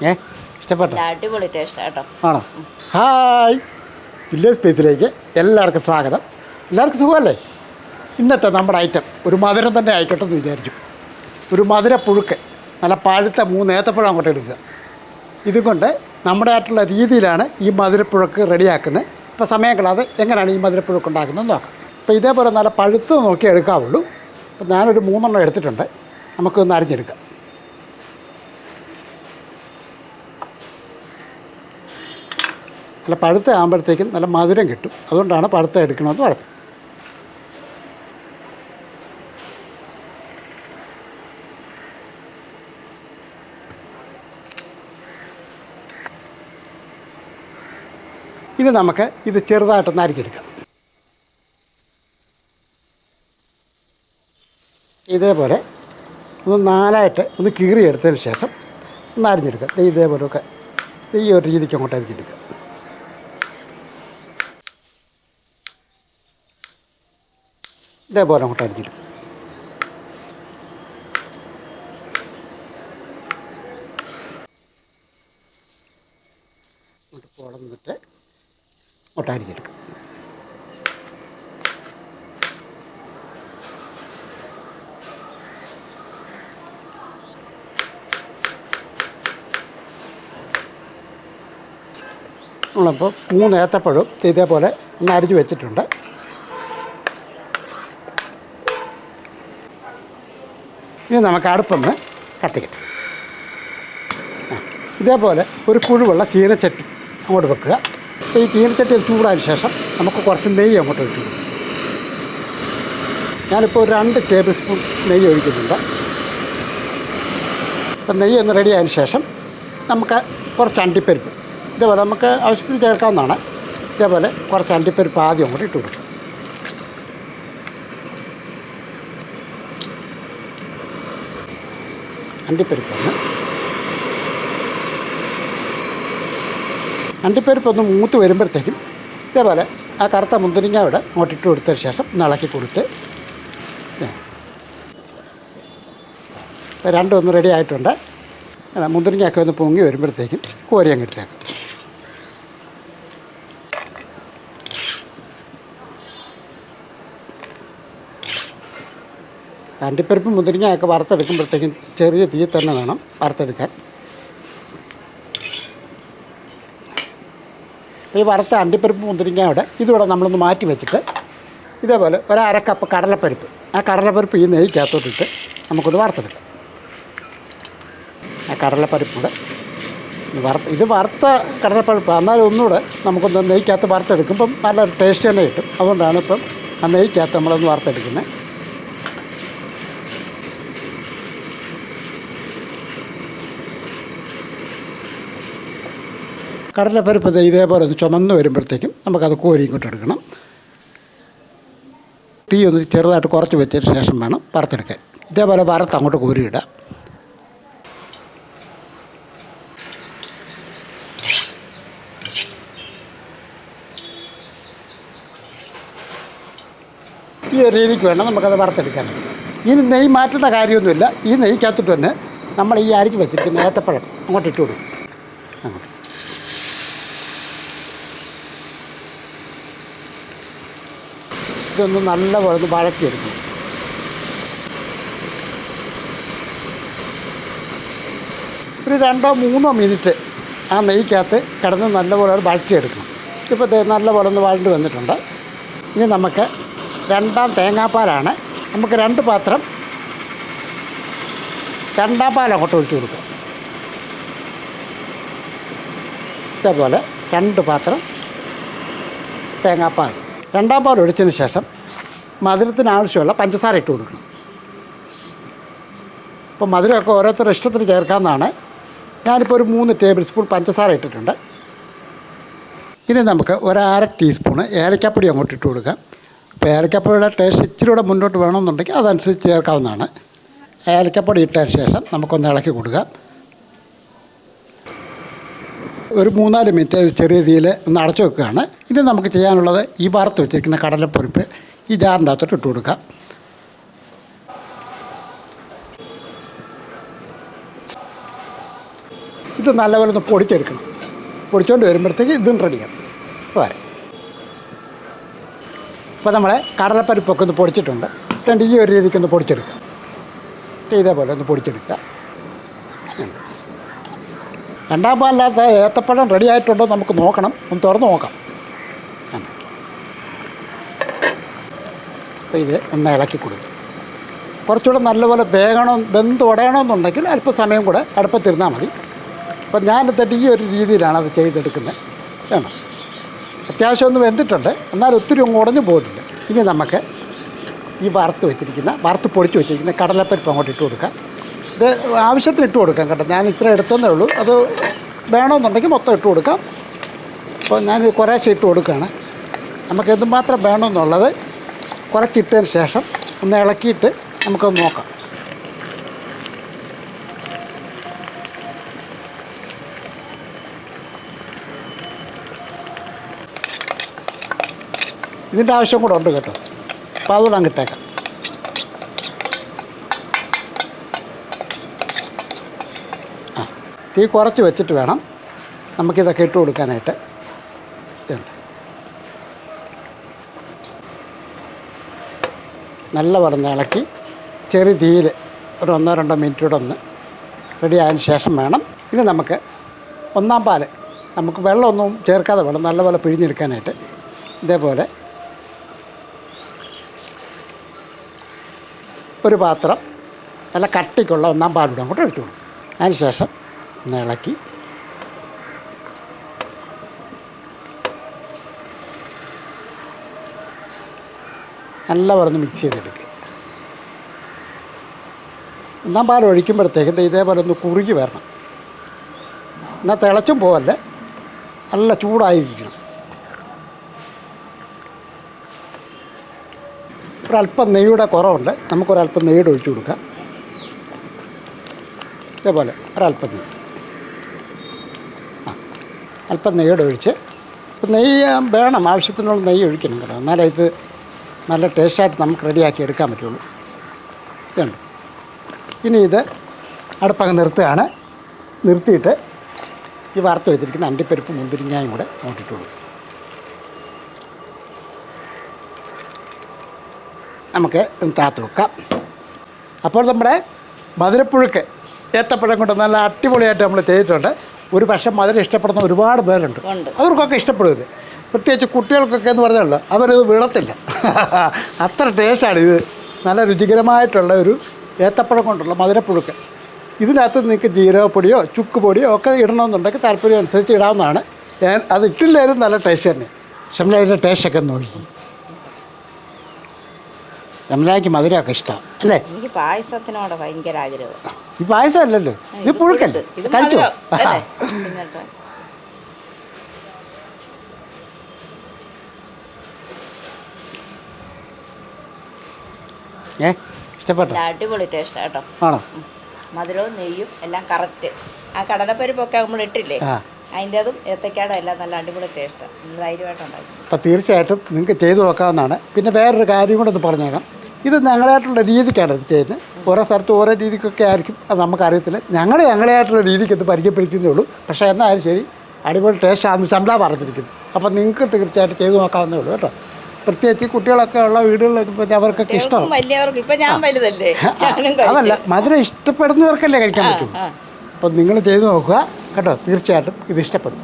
ഏ? ഇഷ്ടപ്പെട്ടോ? അടിപൊളി ടേസ്റ്റ് കേട്ടോ. ആണോ? ഹായ്. വില്ലേജ് സ്പേസിലേക്ക് എല്ലാവർക്കും സ്വാഗതം. എല്ലാവർക്കും സുഖമല്ലേ? ഇന്നത്തെ നമ്മുടെ ഐറ്റം ഒരു മധുരം തന്നെ ആയിക്കോട്ടെ എന്ന് വിചാരിച്ചു. ഒരു മധുര പുഴുക്ക് നല്ല പഴുത്ത മൂന്ന് ഏത്തപ്പഴം അങ്ങോട്ട് എടുക്കുക. ഇതുകൊണ്ട് നമ്മുടെ ആയിട്ടുള്ള രീതിയിലാണ് ഈ മധുരപ്പുഴക്ക് റെഡിയാക്കുന്നത്. ഇപ്പോൾ സമയം കളാതെ എങ്ങനെയാണ് ഈ മധുരപ്പുഴക്ക് ഉണ്ടാക്കുന്നത് നോക്കാം. അപ്പോൾ ഇതേപോലെ നല്ല പഴുത്ത് നോക്കി എടുക്കാവുള്ളൂ. അപ്പോൾ ഞാനൊരു മൂന്നെണ്ണം എടുത്തിട്ടുണ്ട്. നമുക്കൊന്ന് അരിഞ്ഞെടുക്കാം. നല്ല പഴുത്ത ആകുമ്പോഴത്തേക്കും നല്ല മധുരം കിട്ടും. അതുകൊണ്ടാണ് പഴുത്ത എടുക്കണമെന്ന് പറഞ്ഞത്. ഇനി നമുക്ക് ഇത് ചെറുതായിട്ടൊന്ന് അരിഞ്ഞെടുക്കാം. ഇതേപോലെ ഒന്ന് നാലായിട്ട് ഒന്ന് കീറി എടുത്തതിന് ശേഷം ഒന്ന് അരിഞ്ഞെടുക്കാം. ഇതേപോലെയൊക്കെ ഈ ഒരു രീതിക്ക് അങ്ങോട്ട് അരിഞ്ഞെടുക്കുക ഇതേപോലെ അങ്ങോട്ട് അരിഞ്ഞിടും. കുളന്നിട്ട് അങ്ങോട്ട് അരിഞ്ഞെടുക്കും. നമ്മളപ്പോൾ മൂന്ന് ഏത്തപ്പഴം ഇതേപോലെ ഒന്ന് അരിഞ്ഞ് വെച്ചിട്ടുണ്ട്. ഇനി നമുക്ക് അടുപ്പൊന്ന് കത്തിക്കട്ടെ. ഇതേപോലെ ഒരു കുഴുവുള്ള ചീനച്ചട്ടി അങ്ങോട്ട് വെക്കുക. ഈ ചീനച്ചട്ടി ചൂടായതിന് ശേഷം നമുക്ക് കുറച്ച് നെയ്യ് അങ്ങോട്ട് ഒഴിച്ചു കൊടുക്കും. ഞാനിപ്പോൾ രണ്ട് ടേബിൾ സ്പൂൺ നെയ്യ് ഒഴിക്കുന്നുണ്ട്. അപ്പം നെയ്യ് ഒന്ന് റെഡി ആയതിനു ശേഷം നമുക്ക് കുറച്ച് അണ്ടിപ്പരിപ്പ്. ഇതേപോലെ നമുക്ക് ആവശ്യത്തിന് ചേർക്കാവുന്നതാണ്. ഇതേപോലെ കുറച്ച് അണ്ടിപ്പരിപ്പ് ആദ്യം അങ്ങോട്ട് ഇട്ട് കൊടുക്കുക അണ്ടിപ്പരിപ്പ് ഒന്ന് മൂത്ത് വരുമ്പോഴത്തേക്കും ഇതേപോലെ ആ കറുത്ത മുന്തിരിങ്ങ ഇവിടെ അങ്ങോട്ടിട്ട് കൊടുത്തതിന് ശേഷം ഇളക്കി കൊടുത്ത് രണ്ടും ഒന്ന് റെഡി ആയിട്ടുണ്ട്. മുന്തിരിങ്ങയൊക്കെ ഒന്ന് പൊങ്ങി വരുമ്പോഴത്തേക്കും കോരി അങ്ങ് എടുത്തേക്കും. അണ്ടിപ്പരിപ്പ് മുന്തിരിങ്ങയൊക്കെ വറുത്തെടുക്കുമ്പോഴത്തേക്കും ചെറിയ തീ തന്നെ വേണം വറുത്തെടുക്കാൻ. ഈ വറുത്ത അണ്ടിപ്പരിപ്പ് മുന്തിരിങ്ങയോടെ ഇതിവിടെ നമ്മളൊന്ന് മാറ്റി വെച്ചിട്ട് ഇതേപോലെ ഒരു അര കപ്പ് കടലപ്പരിപ്പ്. ആ കടലപ്പരിപ്പ് ഈ നെയ്ക്കകത്തോട്ടിട്ട് നമുക്കൊന്ന് വറുത്തെടുക്കാം. ആ കടലപ്പരിപ്പൂടെ വറുത്ത് ഇത് വറുത്ത കടലപ്പരിപ്പ്. എന്നാലും ഒന്നുകൂടെ നമുക്കൊന്ന് നെയ്ക്കകത്ത് വറുത്തെടുക്കുമ്പം നല്ലൊരു ടേസ്റ്റ് തന്നെ കിട്ടും. അതുകൊണ്ടാണ് ഇപ്പം ആ നെയ്ക്കകത്ത് നമ്മളൊന്ന് വറുത്തെടുക്കുന്നത്. കടലപ്പരിപ്പ് ഇതേപോലെ ഒന്ന് ചുമന്ന് വരുമ്പോഴത്തേക്കും നമുക്കത് കോരി ഇങ്ങോട്ട് എടുക്കണം. തീ ഒന്ന് ചെറുതായിട്ട് കുറച്ച് വെച്ചതിന് ശേഷം വേണം വറുത്തെടുക്കാൻ. ഇതേപോലെ വറുത്ത് അങ്ങോട്ട് കോരിയിടാം ഈ ഒരു രീതിക്ക് വേണം നമുക്കത് വറുത്തെടുക്കാൻ. ഇനി നെയ്യ് മാറ്റേണ്ട കാര്യമൊന്നുമില്ല. ഈ നെയ്ക്കകത്തിട്ട് തന്നെ നമ്മൾ ഈ അരിച്ച് വെച്ചിരിക്കുന്ന ഏത്തപ്പഴം അങ്ങോട്ട് ഇട്ട് കൊടുക്കും. അങ്ങോട്ട്. ഇതൊന്ന് നല്ലപോലെ ഒന്ന് വഴറ്റിയെടുക്കും. ഒരു രണ്ടോ മൂന്നോ മിനിറ്റ് ആ നെയ്ക്കകത്ത് കിടന്ന് നല്ലപോലെ അത് വഴറ്റിയെടുക്കണം. ഇപ്പോൾ നല്ലപോലെ ഒന്ന് വഴണ്ട് വന്നിട്ടുണ്ട്. ഇനി നമുക്ക് രണ്ടാം തേങ്ങാപ്പാലാണ്. നമുക്ക് രണ്ട് പാത്രം രണ്ടാം പാൽ അങ്ങോട്ട് ഒഴിച്ചു കൊടുക്കുക. ഇതേപോലെ രണ്ട് പാത്രം തേങ്ങാപ്പാൽ. രണ്ടാം പാൽ ഒഴിച്ചതിന് ശേഷം മധുരത്തിന് ആവശ്യമുള്ള പഞ്ചസാര ഇട്ട് കൊടുക്കണം. അപ്പോൾ മധുരമൊക്കെ ഓരോരുത്തരുടെ ഇഷ്ടത്തിന് ചേർക്കാവുന്നതാണ്. ഞാനിപ്പോൾ ഒരു മൂന്ന് ടേബിൾ സ്പൂൺ പഞ്ചസാര ഇട്ടിട്ടുണ്ട്. ഇനി നമുക്ക് ഒരു അര ടീസ്പൂണ് ഏലക്കാപ്പൊടി അങ്ങോട്ട് ഇട്ട് കൊടുക്കാം. അപ്പോൾ ഏലക്കാപ്പൊടിയുടെ ടേസ്റ്റ് ഇച്ചിരി കൂടെ മുന്നോട്ട് വേണമെന്നുണ്ടെങ്കിൽ അതനുസരിച്ച് ചേർക്കാവുന്നതാണ്. ഏലക്കപ്പൊടി ഇട്ടതിന് ശേഷം നമുക്കൊന്ന് ഇളക്കി കൊടുക്കാം. ഒരു മൂന്നാൽ മിനിറ്റ് ചെറിയ രീതിയിൽ ഒന്ന് അടച്ചു വെക്കുകയാണ്. ഇനി നമുക്ക് ചെയ്യാനുള്ളത് ഈ വറുത്ത് വെച്ചിരിക്കുന്ന കടലപ്പരിപ്പ് ഈ ജാറിന്റെ അകത്തോട്ട് ഇട്ട് കൊടുക്കാം. ഇത് നല്ലപോലെ ഒന്ന് പൊടിച്ചെടുക്കണം. പൊടിച്ചുകൊണ്ട് വരുമ്പോഴത്തേക്ക് ഇതും റെഡിയാണ് പോരെ ഇപ്പോൾ നമ്മളെ കടലപ്പരിപ്പൊക്കെ ഒന്ന് പൊടിച്ചിട്ടുണ്ട്. രണ്ട് ഈ ഒരു രീതിക്ക് ഒന്ന് പൊടിച്ചെടുക്കുക ഇതേപോലെ ഒന്ന് പൊടിച്ചെടുക്കുക രണ്ടാം പാലില്ലാത്ത ഏത്തപ്പഴം റെഡി ആയിട്ടുണ്ടോ നമുക്ക് നോക്കണം. ഒന്ന് തുറന്ന് നോക്കാം. അപ്പോൾ ഇത് ഒന്ന് ഇളക്കി കൊടുക്കും. കുറച്ചുകൂടെ നല്ലപോലെ വേഗണം വെന്ത് ഉടയണമെന്നുണ്ടെങ്കിൽ അല്പസമയം കൂടെ അടുപ്പത്തിരുന്നാൽ മതി. അപ്പം ഞാൻ എന്നിട്ട് ഈ ഒരു രീതിയിലാണ് അത് ചെയ്തെടുക്കുന്നത്. വേണം അത്യാവശ്യം ഒന്ന് വെന്തിട്ടുണ്ട്. എന്നാൽ ഒത്തിരി അങ്ങ് ഉടഞ്ഞു പോയിട്ടുണ്ട് ഇനി നമുക്ക് ഈ വറുത്ത് വെച്ചിരിക്കുന്ന വറുത്ത് പൊടിച്ച് വെച്ചിരിക്കുന്ന കടലപ്പരിപ്പ് അങ്ങോട്ട് ഇട്ട് കൊടുക്കാം. ഇത് ആവശ്യത്തിന് ഇട്ട് കൊടുക്കാം കേട്ടോ. ഞാൻ ഇത്ര എടുത്തതേ ഉള്ളൂ. അത് വേണമെന്നുണ്ടെങ്കിൽ മൊത്തം ഇട്ട് കൊടുക്കാം. അപ്പോൾ ഞാൻ കുറേശ്ശെ ഇട്ട് കൊടുക്കുകയാണ്. നമുക്ക് എന്തുമാത്രം വേണമെന്നുള്ളത് കുറച്ചിട്ടതിന് ശേഷം ഒന്ന് ഇളക്കിയിട്ട് നമുക്കത് നോക്കാം. ഇതിന്റെ ആവശ്യം കൂടെ ഉണ്ട് കേട്ടോ. അപ്പോൾ അതുകൂടെ അങ്ങ് ഇട്ടേക്കാം. ആ തീ കുറച്ച് വെച്ചിട്ട് വേണം നമുക്കിതൊക്കെ ഇട്ട് കൊടുക്കാനായിട്ട്. നല്ല പറഞ്ഞ് ഇളക്കി ചെറിയ തീയിൽ ഒരു ഒന്നോ രണ്ടോ മിനിറ്റ് കൂടെ ഒന്ന് റെഡി ആയതിന് ശേഷം വേണം. ഇനി നമുക്ക് ഒന്നാം പാൽ നമുക്ക് വെള്ളമൊന്നും ചേർക്കാതെ വേണം നല്ലപോലെ പിഴിഞ്ഞെടുക്കാനായിട്ട്. ഇതേപോലെ ഒരു പാത്രം നല്ല കട്ടിക്കുള്ള ഒന്നാം പാലിടും അങ്ങോട്ട് എടുത്തു കൊടുക്കും. അതിന് ശേഷം ഒന്ന് ഇളക്കി നല്ല പറഞ്ഞ് മിക്സ് ചെയ്തെടുക്കുക ഒന്നാം പാൽ ഒഴിക്കുമ്പോഴത്തേക്കും ഇതേപോലെ ഒന്ന് കുറുകി വരണം. എന്നാൽ തിളച്ചും പോവല്ല. നല്ല ചൂടായിരിക്കണം. ഒരല്പം നെയ്യുടെ കുറവുണ്ട്. നമുക്കൊരല്പം നെയ്യുടെ ഒഴിച്ചു കൊടുക്കാം. ഇതേപോലെ ഒരല്പം നെയ്യ്. ആ അല്പം നെയ്യുടെ ഒഴിച്ച്. നെയ്യ് വേണം. ആവശ്യത്തിനുള്ള നെയ്യ് ഒഴിക്കണം കേട്ടോ. എന്നാലേ ഇത് നല്ല ടേസ്റ്റായിട്ട് നമുക്ക് റെഡിയാക്കി എടുക്കാൻ പറ്റുള്ളൂ. ഇതുണ്ട്. ഇനി ഇത് അടുപ്പങ്ങ് നിർത്തുകയാണ്. നിർത്തിയിട്ട് ഈ വറുത്ത് വെച്ചിരിക്കുന്ന അണ്ടിപ്പരിപ്പ് മുന്തിരിങ്ങായും കൂടെ നോക്കിയിട്ട് കൊടുക്കും നമുക്ക് താത്ത് വെക്കാം. അപ്പോൾ നമ്മുടെ മധുരപ്പുഴുക്ക് ഏത്തപ്പഴം കൊണ്ട് നല്ല അടിപൊളിയായിട്ട് നമ്മൾ ചെയ്തിട്ടുണ്ട്. ഒരു പക്ഷേ മധുരം ഇഷ്ടപ്പെടുന്ന ഒരുപാട് പേരുണ്ട്. അവർക്കൊക്കെ ഇഷ്ടപ്പെടും ഇത്. പ്രത്യേകിച്ച് കുട്ടികൾക്കൊക്കെ എന്ന് പറഞ്ഞല്ല അവരത് വിളത്തില്ല അത്ര ടേസ്റ്റാണ് ഇത്. നല്ല രുചികരമായിട്ടുള്ള ഒരു ഏത്തപ്പഴം കൊണ്ടുള്ള മധുരപ്പുഴുക്ക്. ഇതിനകത്ത് നിങ്ങൾക്ക് ജീരകപ്പൊടിയോ ചുക്ക് പൊടിയോ ഒക്കെ ഇടണമെന്നുണ്ടെങ്കിൽ താല്പര്യം അനുസരിച്ച് ഇടാവുന്നതാണ്. ഞാൻ അത് ഇട്ടില്ലായിരുന്നു നല്ല ടേസ്റ്റ് തന്നെ. ഷംല അതിന്റെ ടേസ്റ്റൊക്കെ നോക്കി. ഷംലയ്ക്ക് മധുരമൊക്കെ ഇഷ്ടമാണ് അല്ലേ? എനിക്ക് പായസത്തിനോട് ഭയങ്കര ആഗ്രഹം. ഈ പായസം അല്ലല്ലോ ഇത് പുഴുക്കല്ലേ? കഴിച്ചോ മധുരം, അല്ലേ? തിന്നട്ടെ. ഏ? ഇഷ്ടപ്പെട്ടോ? അടിപൊളി ടേസ്റ്റ് കേട്ടോ. ആണോ? മധുരവും നെയ്യും എല്ലാം കറക്റ്റ് ആ കടലപ്പരിപ്പൊക്കെ നമ്മൾ ഇട്ടില്ലേ? അതിന്റെ അതും ഏത്തക്കാടും എല്ലാം നല്ല അടിപൊളി ടേസ്റ്റ് ധൈര്യമായിട്ടുണ്ടാക്കും അപ്പോൾ തീർച്ചയായിട്ടും നിങ്ങൾക്ക് ചെയ്തു നോക്കാവുന്നതാണ്. പിന്നെ വേറൊരു കാര്യം കൂടെ ഒന്ന് പറഞ്ഞേക്കാം. ഇത് ഞങ്ങളായിട്ടുള്ള രീതിക്കാണ് ഇത് ചെയ്യുന്നത്. ഓരോ സ്ഥലത്ത് ഓരോ രീതിക്കൊക്കെ ആയിരിക്കും. അത് നമുക്കറിയത്തില്ല. ഞങ്ങൾ ഞങ്ങളായിട്ടുള്ള രീതിക്ക് ഇത് പരിചയപ്പെടുത്തുന്നേ ഉള്ളൂ. പക്ഷേ എന്നാലും ശരി അടിപൊളി ടേസ്റ്റാണെന്ന് ശമ്പള പറഞ്ഞിരിക്കുന്നു. അപ്പോൾ നിങ്ങൾക്ക് തീർച്ചയായിട്ടും ചെയ്തു നോക്കാവുന്നേ ഉള്ളൂ കേട്ടോ. പ്രത്യേകിച്ച് കുട്ടികളൊക്കെ ഉള്ള വീടുകളിലൊക്കെ അവർക്കൊക്കെ ഇഷ്ടം ഇഷ്ടമാണ് വലിയവർക്കും ഇപ്പൊ ഞാൻ വലുതല്ലേ? അതല്ല മധുരം ഇഷ്ടപ്പെടുന്നവർക്കല്ലേ കഴിക്കാൻ പറ്റും. അപ്പം നിങ്ങൾ ചെയ്തു നോക്കുക. കേട്ടോ തീർച്ചയായിട്ടും ഇത് ഇഷ്ടപ്പെടും.